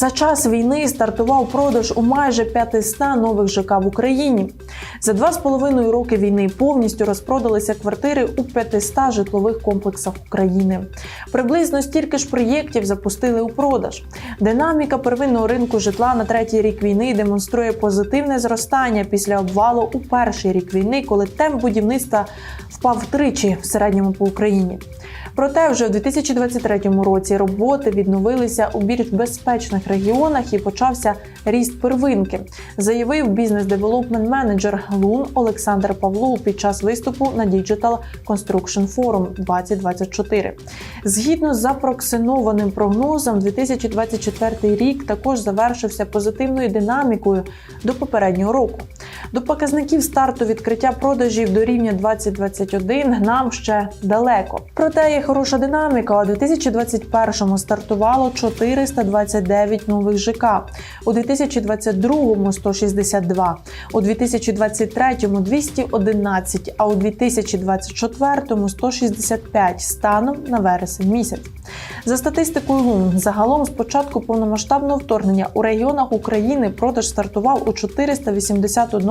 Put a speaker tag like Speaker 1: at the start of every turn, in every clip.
Speaker 1: За час війни стартував продаж у майже 500 нових ЖК в Україні. За два з половиною роки війни повністю розпродалися квартири у 500 житлових комплексах України. Приблизно стільки ж проєктів запустили у продаж. Динаміка первинного ринку житла на третій рік війни демонструє позитивне зростання після обвалу у перший рік війни, коли темп будівництва впав втричі в середньому по Україні. Проте вже в 2023 році роботи відновилися у більш безпечних регіонах і почався ріст первинки, заявив бізнес-девелопмент менеджер Лун Олександр Павлов під час виступу на Digital Construction Forum 2024. Згідно з запроксинованим прогнозом, 2024 рік також завершився позитивною динамікою до попереднього року. До показників старту відкриття продажів до рівня 2021 нам ще далеко. Проте є хороша динаміка. У 2021 стартувало 429 нових ЖК, у 2022 – 162, у 2023 – 211, а у 2024 – 165 станом на вересень місяць. За статистикою ГУМ, загалом з початку повномасштабного вторгнення у регіонах України продаж стартував у 481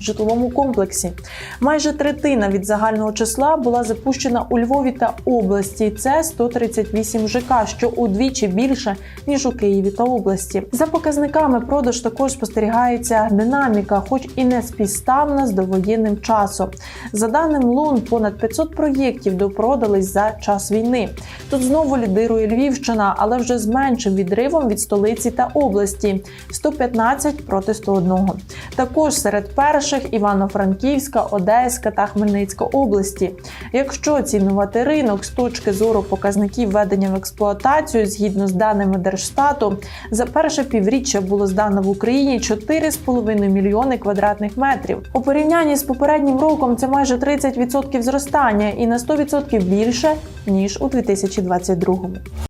Speaker 1: житловому комплексі. Майже третина від загального числа була запущена у Львові та області. Це 138 ЖК, що удвічі більше ніж у Києві та області. За показниками продаж також спостерігається динаміка, хоч і не співставна з довоєнним часом. За даним Лун, понад 500 проєктів допродались за час війни. Тут знову лідирує Львівщина, але вже з меншим відривом від столиці та області 115 проти 101. Також серед перших Івано-Франківська, Одеська та Хмельницька області. Якщо оцінювати ринок з точки зору показників введення в експлуатацію, згідно з даними Держстату, за перше півріччя було здано в Україні 4,5 мільйони квадратних метрів. У порівнянні з попереднім роком це майже 30% зростання і на 100% більше ніж у 2022.